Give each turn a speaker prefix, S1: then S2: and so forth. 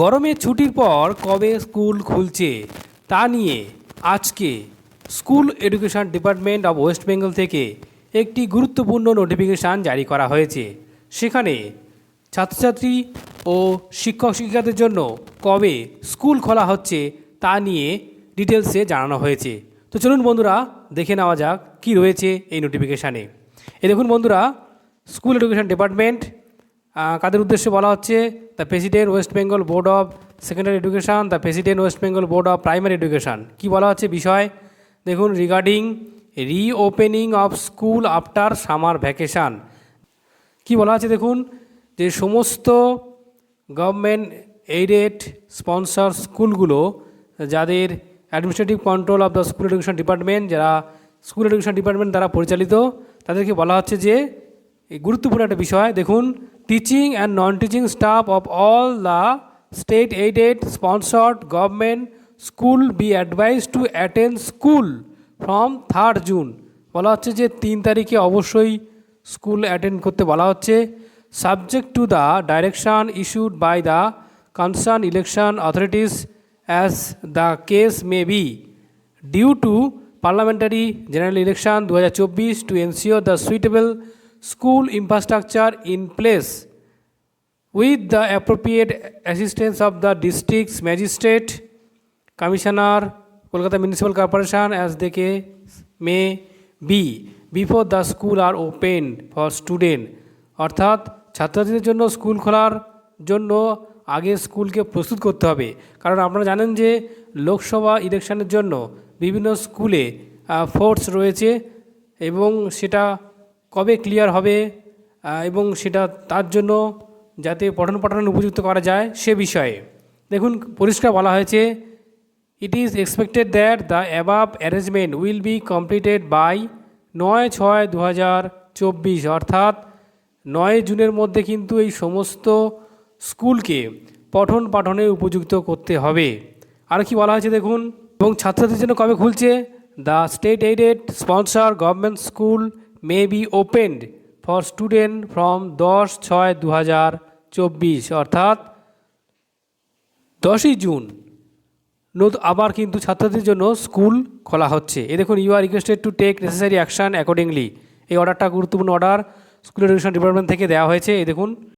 S1: গরমের ছুটির পর কবে স্কুল খুলছে তা নিয়ে আজকে school education department of West Bengal থেকে একটি গুরুত্বপূর্ণ নোটিফিকেশান জারি করা হয়েছে। সেখানে ছাত্রছাত্রী ও শিক্ষক শিক্ষিকাদের জন্য কবে স্কুল খোলা হচ্ছে তা নিয়ে ডিটেলসে জানানো হয়েছে। তো চলুন বন্ধুরা, দেখে নেওয়া যাক কী রয়েছে এই নোটিফিকেশানে। এই দেখুন বন্ধুরা, স্কুল এডুকেশন ডিপার্টমেন্ট কাদের উদ্দেশ্যে বলা হচ্ছে? The president West Bengal board of secondary education the president West Bengal board of primary education কী বলা হচ্ছে বিষয়? দেখুন regarding reopening of school after summer vacation কি বলা আছে দেখুন? যে সমস্ত গভর্নমেন্ট এইডেড স্পন্সর স্কুলগুলো, যাদের administrative control of the school education department যারা স্কুল এডুকেশন ডিপার্টমেন্ট দ্বারা পরিচালিত, তাদেরকে বলা হচ্ছে যে গুরুত্বপূর্ণ একটা বিষয়, দেখুন teaching and non teaching staff of all the state aided sponsored government school be advise to attend school from third June বলা হচ্ছে যে তিন তারিখে অবশ্যই স্কুল অ্যাটেন্ড করতে বলা হচ্ছে। Subject to the direction issued by the concern election authorities as the case may be due to parliamentary general election দু হাজার চব্বিশ to ensure the suitable school infrastructure in place with the appropriate assistance of the district's magistrate, commissioner, Kolkata Municipal Corporation as they case may be before the school are opened for student অর্থাৎ ছাত্রছাত্রীদের জন্য school খোলার জন্য আগে স্কুলকে প্রস্তুত করতে হবে কারণ আপনারা জানেন যে লোকসভা ইলেকশনের জন্য বিভিন্ন স্কুলে ফোর্স রয়েছে এবং সেটা কবে ক্লিয়ার হবে এবং সেটা তার জন্য যাতে পঠন পাঠন উপযুক্ত করা যায় সে বিষয়ে। দেখুন, পরিষ্কার বলা হয়েছে it is expected that the above arrangement will be completed by নয় ছয় দু হাজার চব্বিশ, অর্থাৎ নয় জুনের মধ্যে কিন্তু এই সমস্ত স্কুলকে পঠন পাঠনে উপযুক্ত করতে হবে। আর কি বলা হয়েছে দেখুন, এবং ছাত্রছাত্রীদের জন্য কবে খুলছে? The state aided sponsor government school may be opened for student from দশ ছয় দু হাজার চব্বিশ, অর্থাৎ দশই জুন। নতুন আবার কিন্তু ছাত্রদের জন্য স্কুল খোলা হচ্ছে। এ দেখুন you are requested to take necessary action accordingly এই অর্ডারটা গুরুত্বপূর্ণ অর্ডার স্কুল এডুকেশন ডিপার্টমেন্ট থেকে দেওয়া হয়েছে। এই দেখুন